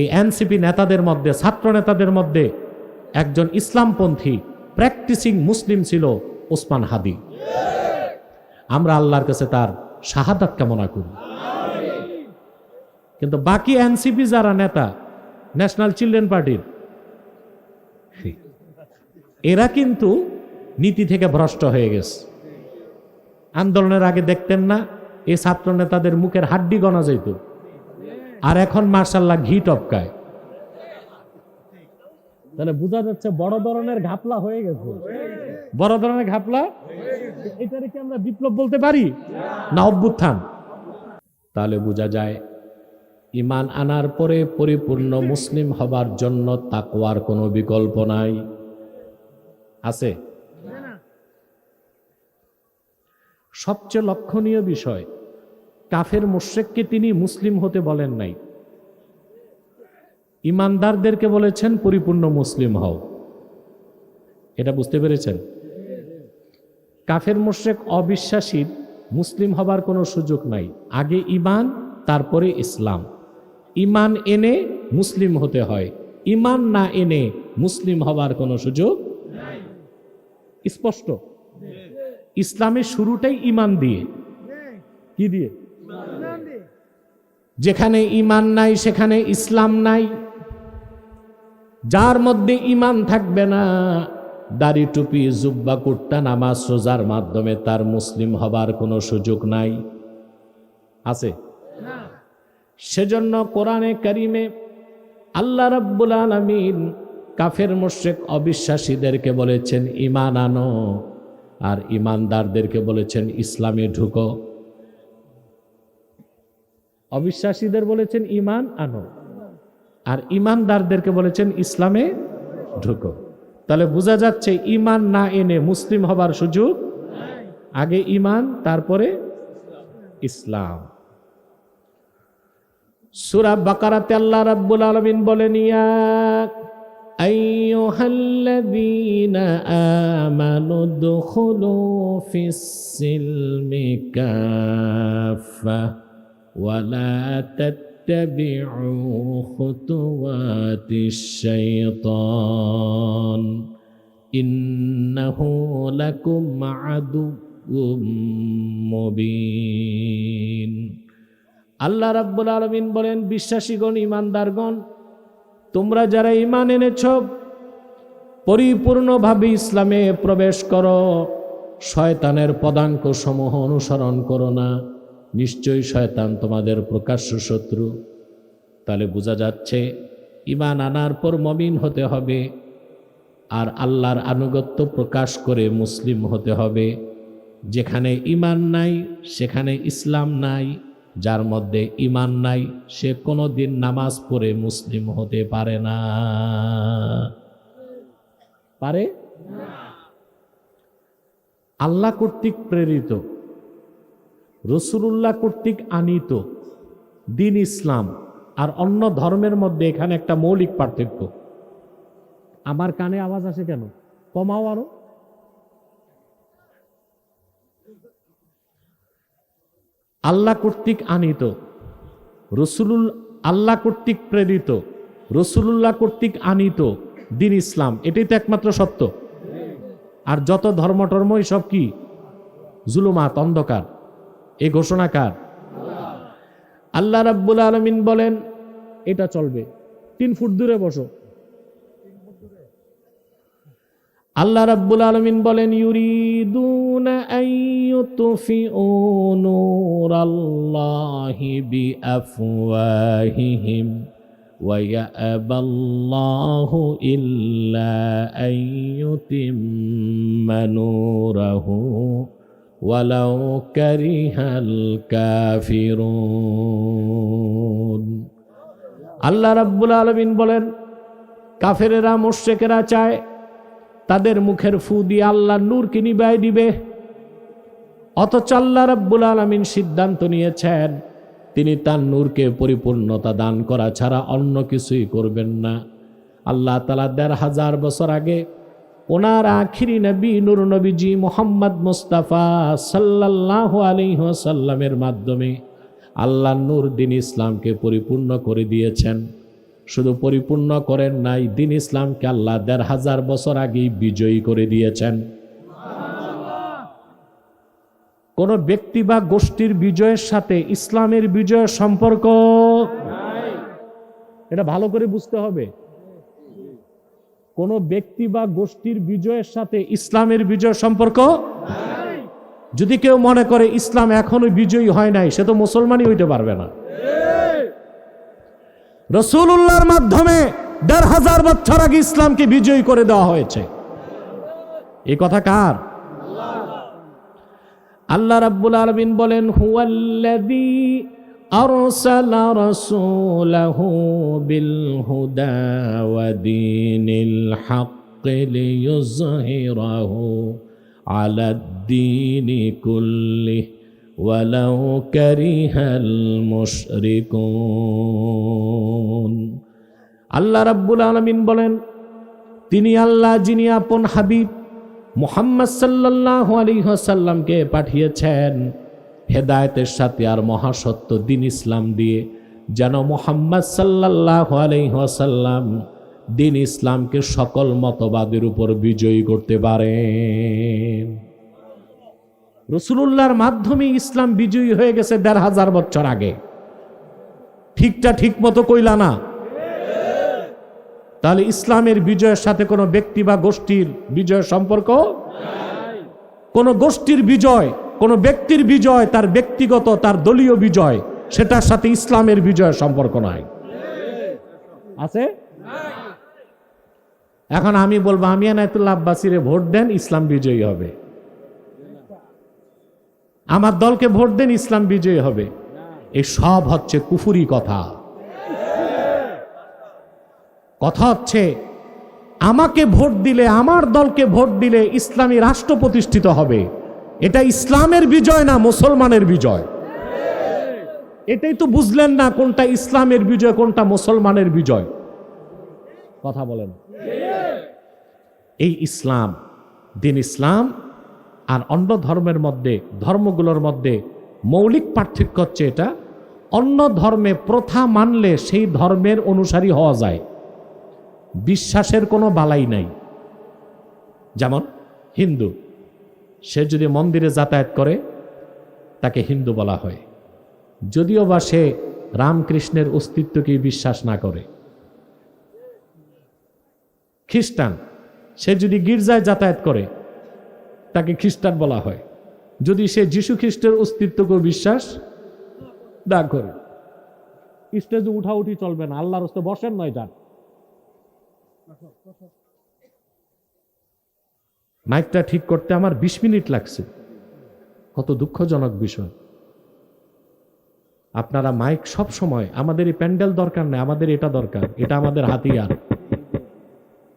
এই এনসিপি নেতাদের মধ্যে, ছাত্র নেতাদের মধ্যে একজন ইসলামপন্থী প্র্যাকটিসিং মুসলিম ছিল ওসমান হাদি। আমরা আল্লাহর কাছে তার শাহাদাত কামনা করি। কিন্তু বাকি এনসিপি যারা নেতা ন্যাশনাল চিলড্রেন পার্টির এরা কিন্তু নীতি থেকে ভ্রষ্ট হয়ে গেছে। আন্দোলনের আগে দেখতেন না, এই ছাত্র নেতাদের মুখের হাড্ডি গনা যেত আর এখন মার্শাল্লাহ ঘি টপকায়। তাহলে বোঝা যাচ্ছে বড় ধরনের ঘাপলা হয়ে গেছে। বড় ধরনের ঘাপলা? এটারে কি আমরা বিপ্লব বলতে পারি? না অভ্যুত্থান। তাহলে বোঝা যায় ইমান আনার পরে পরিপূর্ণ মুসলিম হবার জন্য তাকওয়ার কোনো বিকল্প নাই। আছে? সবচেয়ে লক্ষণীয় বিষয় কাফের মোশেককে তিনি মুসলিম হতে বলেন নাই। ইমানদারদেরকে বলেছেন, পরিপূর্ণ মুসলিম হও। এটা বুঝতে পেরেছেন? কাফের মোশেক অবিশ্বাসীর মুসলিম হবার কোনো সুযোগ নাই। আগে ইমান তারপরে ইসলাম। ইমান এনে মুসলিম হতে হয়। ইমান না এনে মুসলিম হবার কোনো সুযোগ স্পষ্ট? ইসলামের শুরুটাই ইমান দিয়ে। কি দিয়ে? যেখানে ইমান নাই সেখানে ইসলাম নাই। যার মধ্যে ইমান থাকবে না দাড়ি টুপি জুব্বা কুর্তা নামাজ সোজার মাধ্যমে তার মুসলিম হবার কোনো সুযোগ নাই। আছে? সেজন্য কোরআনে কারিমে আল্লাহ রাব্বুল আলামিন কাফের মোশেক অবিশ্বাসীদেরকে বলেছেন ইমান আনো। আর ইমানদারদেরকে বলেছেন ইসলামে ঢুকো। অবিশ্বাসীদের বলেছেন ইমান আনো, আর ইমানদারদেরকে বলেছেন ইসলামে ঢুকো। তাহলে বোঝা যাচ্ছে ইমান না এনে মুসলিম হবার সুযোগ আগে ইমান, তারপরে ইসলাম। সুরা বাকারাতে আল্লাহ রাব্বুল আলামিন বলেন, ইয়া আইয়ুহাল্লাযীনা আমানু দুখুলু ফিস-সিলমি কাফা ওয়ালা তাত্তাবি'ু খুতুওয়াতিশ শাইতান ইন্নাহু লাকুম আদুউম মুবিন আল্লাহ রাব্বুল আলমিন বলেন, বিশ্বাসীগণ ইমানদারগণ তোমরা যারা ইমান এনেছ, পরিপূর্ণভাবে ইসলামে প্রবেশ করো, শয়তানের পদাঙ্ক সমূহ অনুসরণ করো না। নিশ্চয়ই শয়তান তোমাদের প্রকাশ্য শত্রু। তাহলে বোঝা যাচ্ছে ইমান আনার পর মমিন হতে হবে, আর আল্লাহর আনুগত্য প্রকাশ করে মুসলিম হতে হবে। যেখানে ইমান নাই, সেখানে ইসলাম নাই, যার মধ্যে ইমান নাই, সে কোনো দিন নামাজ পড়ে মুসলিম হতে পারে না। পারে? আল্লাহ কর্তৃক প্রেরিত। রসুল্লাহ কর্তৃক আনিত দিন ইসলাম আর অন্য ধর্মের মধ্যে এখানে একটা মৌলিক পার্থক্য। আমার কানে আওয়াজ আসে কেন? কমাও আরও। আল্লাহ কর্তৃক আনিত, রসুলুল, আল্লাহ কর্তৃক প্রেরিত, রসুলুল্লাহ কর্তৃক আনিত দিন ইসলাম। এটাই তো একমাত্র সত্য। আর যত ধর্ম টর্ম সব কি? জুলুমাত, অন্ধকার। এই ঘোষণা কার আল্লাহ রাব্বুল আলমিন বলেন এটা চলবে তিন ফুট দূরে বসো আল্লাহ রাব্বুল আলমিন বলেন ইউরিদুনা আইয়ুতফিউ নূরাল্লাহি বিআফওয়াহিহিম ويأبى الله إلا أن يتم نوره ওয়ালাউ কারিহাল কাফিরুন। আল্লাহ রাব্বুল আলামিন বলেন, কাফেরেরা, মুশরিকেরা চায় তাদের মুখের ফু দিয়ে নূর কি নিবাই দিবে। অথচ আল্লাহ রাব্বুল আলমিন সিদ্ধান্ত নিয়েছেন, তিনি তার নূরকে পরিপূর্ণতা দান করা ছাড়া অন্য কিছুই করবেন না। আল্লাহ তালা দেড় হাজার বছর আগে ওনার আখিরি নবী, নূর নবীজি মোহাম্মদ মুস্তাফা সাল্লাহ আলিহাসাল্লামের মাধ্যমে আল্লাহ নূর দিন ইসলামকে পরিপূর্ণ করে দিয়েছেন। শুধু পরিপূর্ণ করেন নাই, দিন ইসলামকে আল্লাহ দেড় হাজার বছর আগেই বিজয়ী করে দিয়েছেন। কোন ব্যক্তি বা গোষ্ঠীর বিজয়ের সাথে ইসলামের বিজয়ের সম্পর্ক এটা ভালো করে বুঝতে হবে। কোন ব্যক্তি বা গোষ্ঠীর বিজয়ের সাথে ইসলামের বিজয় সম্পর্ক? যদি কেউ মনে করে ইসলাম এখনও বিজয়ী হয় নাই, সে তো মুসলমানই হইতে পারবে না। রসুল্লাহর মাধ্যমে দেড় হাজার বছর আগে ইসলামকে বিজয়ী করে দেওয়া হয়েছে। এই কথা কার? আল্লাহ রাব্বুল আলামিন বলেন, হুয়াল্লাযী বিল হুদা ওয়া দীনিল হক লিইয়ুযহিরাহু আলা দ্দীনি কুল্লিহি ওয়ালাউ কারিহাল মুশরিকুন আল্লাহ রাব্বুল আলামিন বলেন, তিনি আল্লাহ যিনি আপন হাবিব মোহাম্মদ সাল্লাহ আলিহাসাল্লামকে পাঠিয়েছেন। হেদায়তের সাথে আর মহাসত্য দিন ইসলাম দিয়ে যেন মোহাম্মদ সাল্লাহ আলিহাসাল্লাম দিন ইসলামকে সকল মতবাদের উপর বিজয়ী করতে পারেন। রসুলুল্লাহর মাধ্যমে ইসলাম বিজয়ী হয়ে গেছে দেড় হাজার বছর আগে। ঠিকটা ঠিক মতো কইলা না? তাহলে ইসলামের বিজয়ের সাথে কোনো ব্যক্তি বা গোষ্ঠীর বিজয়ের সম্পর্ক? কোন গোষ্ঠীর বিজয় কোন ব্যক্তির বিজয়, তার ব্যক্তিগত, তার দলীয় বিজয়, সেটার সাথে ইসলামের বিজয়ের সম্পর্ক নাই। আছে? এখন আমি বলব, আমি এনায়তুল্লাহ আব্বাসিরে ভোট দেন, ইসলাম বিজয়ী হবে। আমার দলকে ভোট দেন, ইসলাম বিজয়ী হবে। এই সব হচ্ছে কুফুরি কথা। কথা হচ্ছে, আমাকে ভোট দিলে, আমার দলকে ভোট দিলে ইসলামী রাষ্ট্র প্রতিষ্ঠিত হবে। এটা ইসলামের বিজয় না মুসলমানের বিজয়? এটাই তো বুঝলেন না কোনটা ইসলামের বিজয়, কোনটা মুসলমানের বিজয়। কথা বলেন। এই ইসলাম, দিন ইসলাম আর অন্য ধর্মের মধ্যে, ধর্মগুলোর মধ্যে মৌলিক পার্থক্য হচ্ছে এটা, অন্য ধর্মে প্রথা মানলে সেই ধর্মের অনুসারী হওয়া যায়। বিশ্বাসের কোনো বালাই নাই। যেমন হিন্দু সে যদি মন্দিরে যাতায়াত করে, তাকে হিন্দু বলা হয়। যদিও বা সে রামকৃষ্ণের অস্তিত্বকে বিশ্বাস না করে। খ্রিস্টান, সে যদি গির্জায় যাতায়াত করে, তাকে খ্রিস্টান বলা হয়। যদি সে যীশু খ্রিস্টের অস্তিত্বকে বিশ্বাস না করে, স্টেজে উঠাউঠি চলবে না, আল্লাহর বসেন নয় যান মাইকটা ঠিক করতে আমার বিশ মিনিট লাগছে। কত দুঃখজনক বিষয়। আপনারা মাইক সব সময়, আমাদের এই প্যান্ডেল দরকার নেই, আমাদের এটা দরকার, এটা আমাদের হাতিয়ার।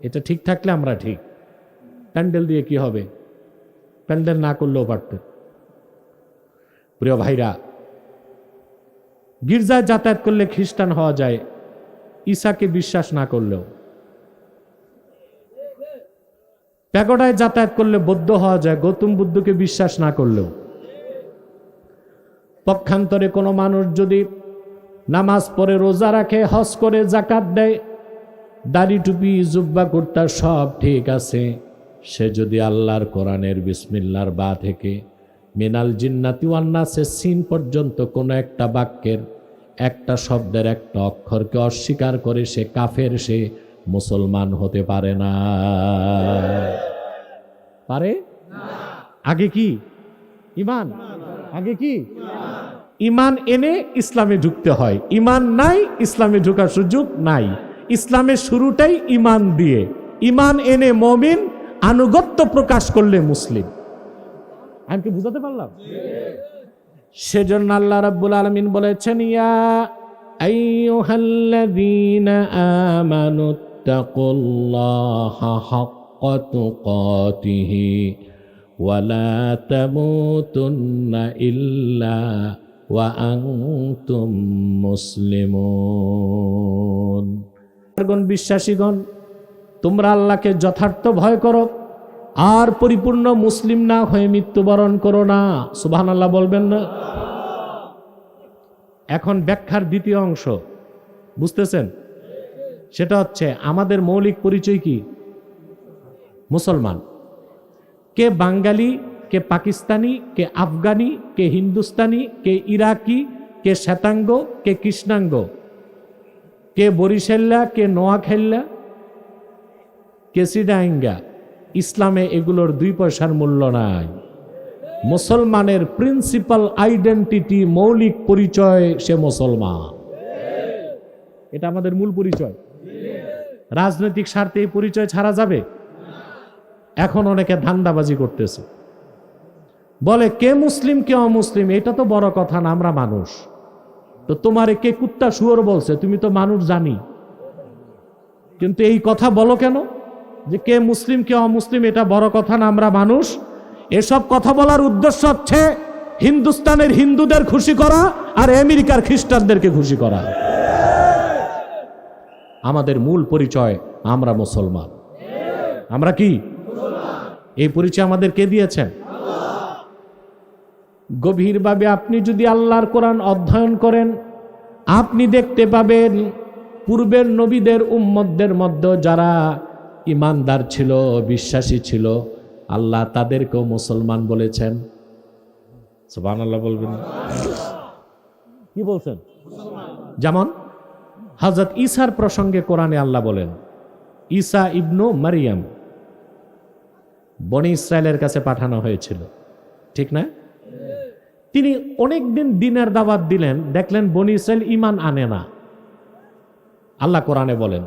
এটা ঠিক থাকলে আমরা ঠিক। প্যান্ডেল দিয়ে কি হবে? প্যান্ডেল না করলেও পারত। প্রিয় ভাইরা, গির্জায় যাতায়াত করলে খ্রিস্টান হওয়া যায়, ঈশাকে বিশ্বাস না করলেও। প্যাগোডায় যাতায়াত করলে বৌদ্ধ হওয়া যায়, গৌতম বুদ্ধকে বিশ্বাস না করলেও। পক্ষান্তরে কোনো মানুষ যদি নামাজ পড়ে, রোজা রাখে, হজ করে জাকাত দেয়, দাড়ি টুপি, জুব্বা, কুর্তা, সব ঠিক আছে। সে যদি আল্লাহর কোরআনের বিসমিল্লার বা থেকে মিনাল জিন্নাতি ওয়ান্নাসের সিন পর্যন্ত কোনো একটা বাক্যের একটা শব্দের একটা অক্ষরকে অস্বীকার করে, সে কাফের, সে মুসলমান হতে পারে না। পারে? আগে কি? ইমান। আগে কি? ইমান এনে ইসলামে ঢুকতে হয়। ইমান নাই, ইসলামে ঢুকার সুযোগ নাই। ইসলামের শুরুটাই ইমান দিয়ে। ইমান এনে মমিন আনুগত্য প্রকাশ করলে মুসলিম। আমি কি বুঝাতে পারলাম? সেজন্য আল্লাহ রাব্বুল আলামিন বলেছেন, ইয়া আইয়ুহাল্লাযীনা আমানু তাকুল্লাহা হাক্কা তুকাতিহি ওয়ালা তামুতুন্না ইল্লা ওয়া আনতুম মুসলিমুন বিশ্বাসীগণ, তোমরা আল্লাহকে যথার্থ ভয় করো, আর পরিপূর্ণ মুসলিম না হয়ে মৃত্যুবরণ করো না। সুবাহ আল্লাহ বলবেন না? এখন ব্যাখ্যার দ্বিতীয় অংশ, বুঝতেছেন? সেটা হচ্ছে, আমাদের মৌলিক পরিচয় কি? মুসলমান। কে বাঙালি, কে পাকিস্তানি, কে আফগানি, কে হিন্দুস্তানি, কে ইরাকি, কে শ্বেতাঙ্গ, কে কৃষ্ণাঙ্গ। কে বরিশেল্লা, কে নোয়াখাল্লা, কে সিডাঙ্গা ইসলামে এগুলোর দুই পয়সার মূল্য নাই। মুসলমানের প্রিন্সিপাল আইডেন্টিটি মৌলিক পরিচয়, সে মুসলমান। এটা আমাদের মূল পরিচয়। রাজনৈতিক স্বার্থে এই পরিচয় ছাড়া যাবে? এখন অনেকে ধান্দাবাজি করতেছে। বলে, কে মুসলিম, কে অমুসলিম? এটা তো বড় কথা না, আমরা মানুষ। তো তোমারে কে কুত্তা শুয়োর বলছে? তুমি তো মানুষ জানি। কিন্তু এই কথা বলো কেন? যে কে মুসলিম, কে অমুসলিম, এটা বড় কথা না, আমরা মানুষ। এসব কথা বলার উদ্দেশ্য হচ্ছে হিন্দুস্তানের হিন্দুদের খুশি করা আর আমেরিকার খ্রিস্টানদেরকে খুশি করা। আমাদের মূল পরিচয় আমরা মুসলমান। আমরা কি? এই পরিচয় আমাদের কে দিয়েছেন? গভীরভাবে আপনি যদি আল্লাহর কোরআন অধ্যয়ন করেন আপনি দেখতে পাবেন পূর্বের নবীদের উম্মতদের মধ্যে যারা ইমানদার ছিল বিশ্বাসী ছিল আল্লাহ তাদেরকেও মুসলমান বলেছেন। সুবান আল্লাহ বলবেন। কি বলছেন? যেমন? হজরত ঈসার প্রসঙ্গে কোরআনে আল্লাহ বলেন ঈসা ইবনু মারিয়াম বনি ইসরায়েলের কাছে পাঠানো হয়েছিল ঠিক না তিনি অনেক দিন দিনের দাওয়াত দিলেন দেখলেন বনি ইসরায়েল ইমান আনে না আল্লাহ কোরআনে বলেন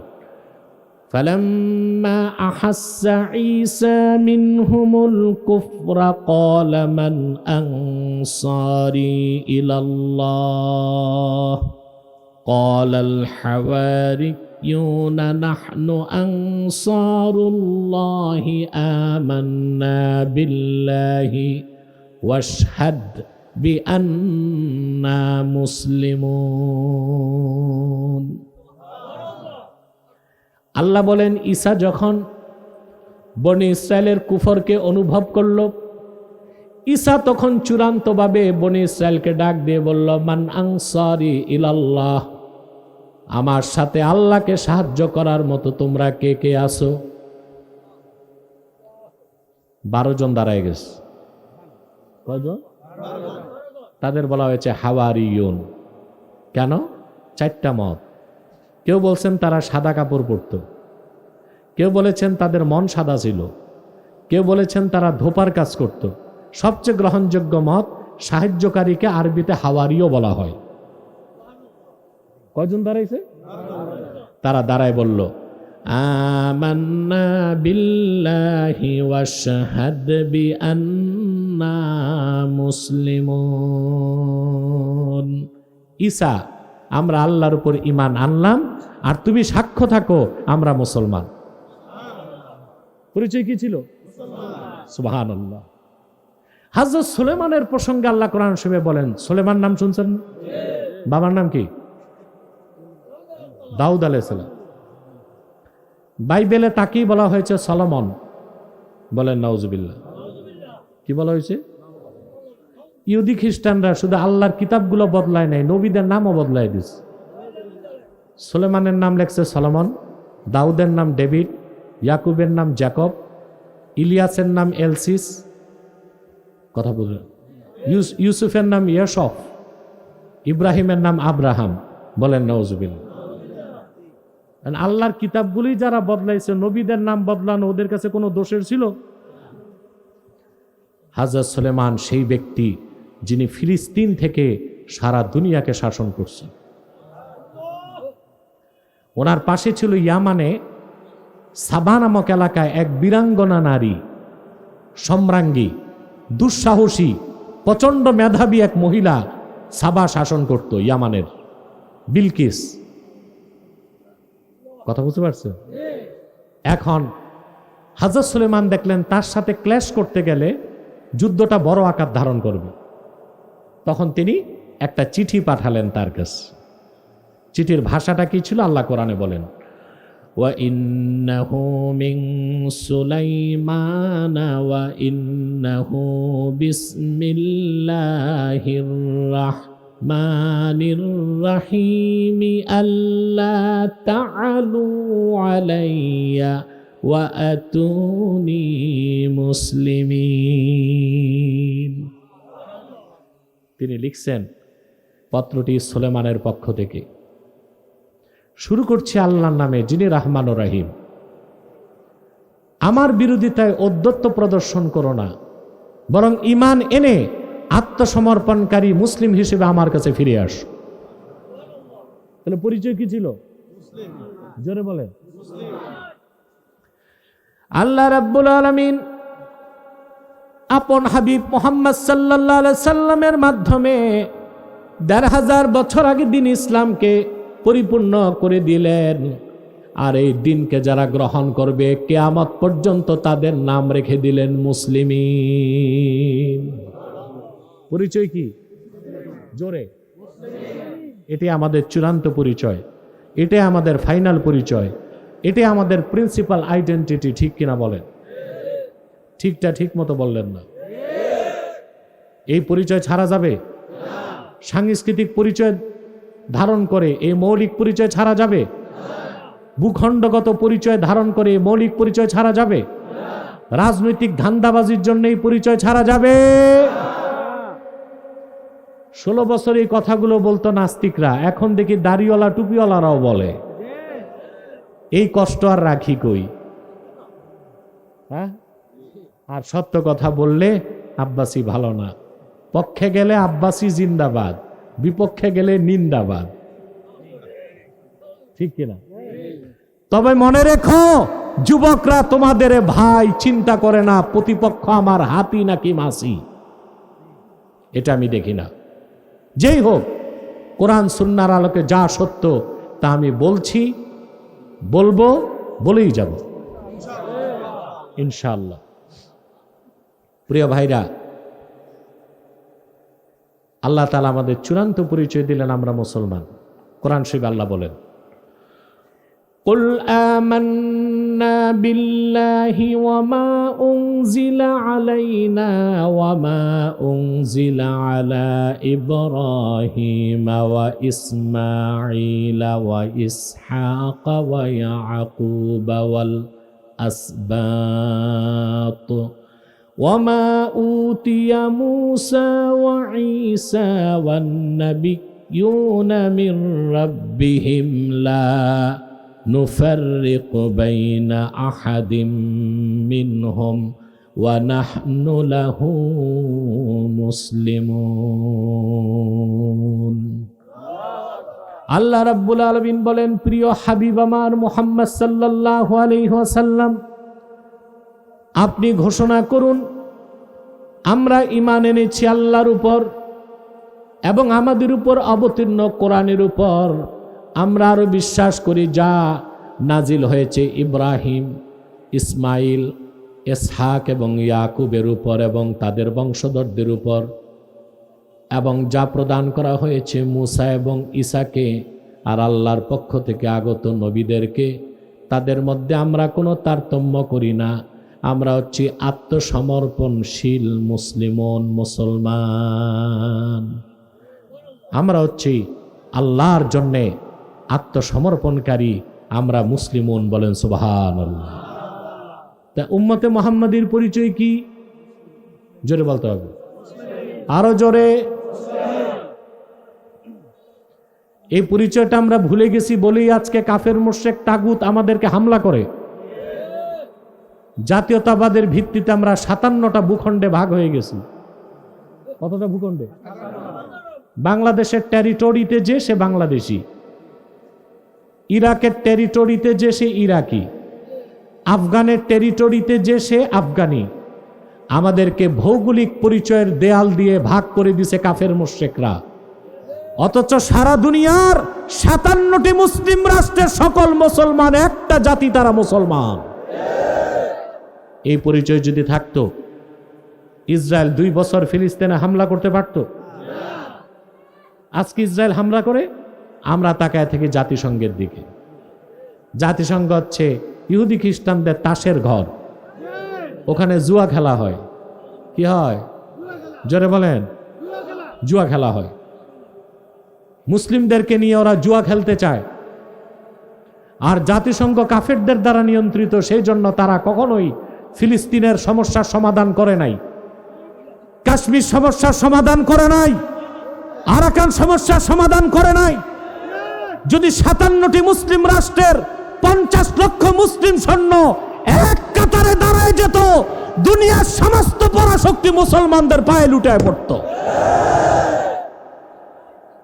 فلما أحس عيسى منهم الكفر قال من أنصاري إلى الله قال الحواريون نحن أنصار الله آمنا بالله واشهد بأننا مسلمون আল্লাহ বলেন ঈসা যখন বনি ইসরায়েলের কুফরকে অনুভব করল ঈসা তখন চূড়ান্তভাবে বনি ইসরায়েলকে ডাক দিয়ে বলল মান আংসারি ইলাল্লাহ আমার সাথে আল্লাহকে সাহায্য করার মতো তোমরা কে কে আসো বারো জন দাঁড়ায় গেছে। কজন তাদের বলা হয়েছে হাওয়ারিয়ন। কেন? চারটা মত। কেউ বলছেন তারা সাদা কাপড় পরত। কেউ বলেছেন তাদের মন সাদা ছিল। কেউ বলেছেন তারা ধোপার কাজ করত। সবচেয়ে গ্রহণযোগ্য মত সাহায্যকারীকে আরবিতে হাওয়ারিও বলা হয়। কজন দাঁড়াইছে? তারা দাঁড়ায় বলল আমান্না বিল্লাহি ওয়াশহাদ বিআন্না মুসলিমুন। ঈসা আমরা আল্লাহর উপর ইমান আনলাম আর তুমি সাক্ষ্য থাকো আমরা মুসলমান। পরিচয় কি ছিল? সুবাহান আল্লাহ হাজরত সুলেমানের প্রসঙ্গে আল্লাহ কোরআন শুনে বলেন সুলেমান নাম শুনছেন? বাবার নাম কি? দাউদ আলাইসালাম বাইবেলে তাকেই বলা হয়েছে সলমন। বলেন, নাউজুবিল্লাহ। কি বলা হয়েছে? ইহুদি খ্রিস্টানরা শুধু আল্লাহর কিতাবগুলো বদলায় নাই, নবীদের নামও বদলায় দিছে সুলেমানের নাম লেখছে সলমন, দাউদের নাম ডেভিড, ইয়াকুবের নাম জ্যাকব, ইলিয়াসের নাম এলসিস। কথা বললেন ইউসুফের নাম ইয়সফ ইব্রাহিমের নাম আব্রাহাম। বলেন আল্লাহর কিতাবগুলি যারা বদলাইছে, নবীদের নাম বদলানো, ওদের কাছে কোনো দোষের ছিল? হাজরত সুলেমান সেই ব্যক্তি যিনি ফিলিস্তিন থেকে সারা দুনিয়াকে শাসন করছেন। ওনার পাশে ছিল ইয়ামানে, সাবা নামক এলাকায় এক বীরাঙ্গনা নারী, সম্রাঙ্গী, দুঃসাহসী, প্রচণ্ড মেধাবী এক মহিলা সাবা শাসন করত ইয়ামানের, বিলকিস। কথা বুঝতে পারছেন এখন হাজর সুলেমান দেখলেন তার সাথে ক্ল্যাশ করতে গেলে যুদ্ধটা বড় আকার ধারণ করবে তখন তিনি একটা চিঠি পাঠালেন তার কাছে চিঠির ভাষাটা কি ছিল আল্লাহ কোরআনে বলেন وإنه من سليمان وإنه بسم الله الرحمن রহমানির রহিম আল্লা তাআলু আলাইয়া ওয়া আতুনি তিনি লিখছেন, পত্রটি সুলেমানের পক্ষ থেকে। শুরু করছি আল্লাহর নামে, যিনি রহমান ও রাহিম। আমার বিরোধিতায় অধ্যত্ব প্রদর্শন করো না, বরং ইমান এনে আত্মসমর্পণকারী মুসলিম হিসেবে আমার কাছে ফিরে আস। তাহলে পরিচয় কি ছিল? জোরে বলে আল্লাহ রাব্বুল আলামিন আপন হাবিব মোহাম্মদ সাল্লাহ সাল্লামের মাধ্যমে দেড় হাজার বছর আগে দিন ইসলামকে পরিপূর্ণ করে দিলেন। আর এই দিনকে যারা গ্রহণ করবে, কেয়ামত পর্যন্ত তাদের নাম রেখে দিলেন মুসলিমিন। পরিচয় কি? জোরে। এটি আমাদের চূড়ান্ত পরিচয়। এটাই আমাদের ফাইনাল পরিচয়। এটাই আমাদের প্রিন্সিপাল আইডেন্টিটি ঠিক কিনা বলেন? ঠিকটা ঠিক মতো বললেন না। এই পরিচয় ছাড়া যাবে? সাংস্কৃতিক পরিচয় ধারণ করে এই মৌলিক পরিচয় ছাড়া যাবে? ভূখণ্ডগত পরিচয় ধারণ করে মৌলিক পরিচয় ছাড়া যাবে? রাজনৈতিক ধান্দাবাজির জন্য এই পরিচয় ছাড়া যাবে? ষোলো বছর এই কথাগুলো বলতো নাস্তিকরা। এখন দেখি দাড়িওয়ালা টুপিওয়ালারাও বলে। এই কষ্ট আর রাখি কই? হ্যাঁ? আর সত্য কথা বললে আব্বাসি ভালো না। পক্ষে গেলে আব্বাসি জিন্দাবাদ, বিপক্ষে গেলে নিন্দাবাদ। ঠিক কিনা তবে মনে রেখো, যুবকরা তোমাদের ভাই, চিন্তা করে না, প্রতিপক্ষ আমার হাতি নাকি মাসি। এটা আমি দেখি না। যেই হোক, কোরআন সুন্নার আলোকে যা সত্য তা আমি বলছি, বলব, বলেই যাব। ইনশাল্লাহ প্রিয় ভাইরা, আল্লাহ তালা আমাদের চূড়ান্ত পরিচয় দিলেন আমরা মুসলমান। কোরআন শিব আল্লাহ বলেন قل آمنا بالله وما أنزل علينا وما أنزل على إبراهيم وإسماعيل وإسحاق ويعقوب والأسباط وما أوتي موسى وعيسى والنبيون من ربهم لا نفرق بين أحد منهم ونحن له مسلمون আল্লাহ রাব্বুল আলমিন বলেন প্রিয় হাবিব আমার মোহাম্মদ সাল্লাহ আলহাসাল্লাম আপনি ঘোষণা করুন আমরা ইমান এনেছি আল্লাহর উপর এবং আমাদের উপর অবতীর্ণ কোরআনের উপর আমরা আরও বিশ্বাস করি, যা নাজিল হয়েছে ইব্রাহিম, ইসমাইল এসহাক এবং ইয়াকুবের উপর এবং তাদের বংশধরদের উপর। এবং যা প্রদান করা হয়েছে মুসা এবং ঈসাকে আর আল্লাহর পক্ষ থেকে আগত নবীদেরকে, তাদের মধ্যে আমরা কোনো তারতম্য করি না। আমরা হচ্ছি আত্মসমর্পণশীল মুসলিমন মুসলমান। আমরা হচ্ছি আল্লাহর জন্যে আত্মসমর্পণকারী আমরা মুসলিমন বলেন সুবাহান তা উম্মতে মোহাম্মদীর পরিচয় কি? জোরে বলতে হবে। আরও জোরে। এই পরিচয়টা আমরা ভুলে গেছি বলেই আজকে কাফের মোর্শেক তাগুত আমাদেরকে হামলা করে। জাতীয়তাবাদের ভিত্তিতে আমরা সাতান্নটা ভূখণ্ডে ভাগ হয়ে গেছি। কতটা ভূখণ্ডে? বাংলাদেশের টেরিটরিতে যে সে বাংলাদেশি। ইরাকের টেরিটরিতে যে সে ইরাকি, আফগানের টেরিটরিতে যে সে আফগানি, আমাদেরকে ভৌগোলিক পরিচয়ের দেয়াল দিয়ে ভাগ করে দিছে কাফের মোশেকরা অথচ সারা দুনিয়ার সাতান্নটি মুসলিম রাষ্ট্রের সকল মুসলমান, একটা জাতি তারা মুসলমান। এই পরিচয় যদি থাকতো, ইসরায়েল দুই বছর ফিলিস্তিনে হামলা করতে পারত। আজকে ইসরায়েল হামলা করে আমরা তাকায় থেকে জাতিসংঘের দিকে। জাতিসংঘ হচ্ছে ইহুদি খ্রিস্টানদের তাসের ঘর। ওখানে জুয়া খেলা হয়। কি হয়? জোরে বলেন। জুয়া খেলা হয়। মুসলিমদেরকে নিয়ে ওরা জুয়া খেলতে চায়। আর জাতিসংঘ কাফেরদের দ্বারা নিয়ন্ত্রিত, সেই জন্য তারা কখনোই ফিলিস্তিনের সমস্যার সমাধান করে নাই। কাশ্মীর সমস্যার সমাধান করে নাই। আরাকান সমস্যার সমাধান করে নাই। যদি সাতান্নটি মুসলিম রাষ্ট্রের পঞ্চাশ লক্ষ মুসলিম সৈন্য এক কাতারে দাঁড়ায় যেত, দুনিয়ার সমস্ত পরাশক্তি মুসলমানদের পায়ে লুটায় পড়তো।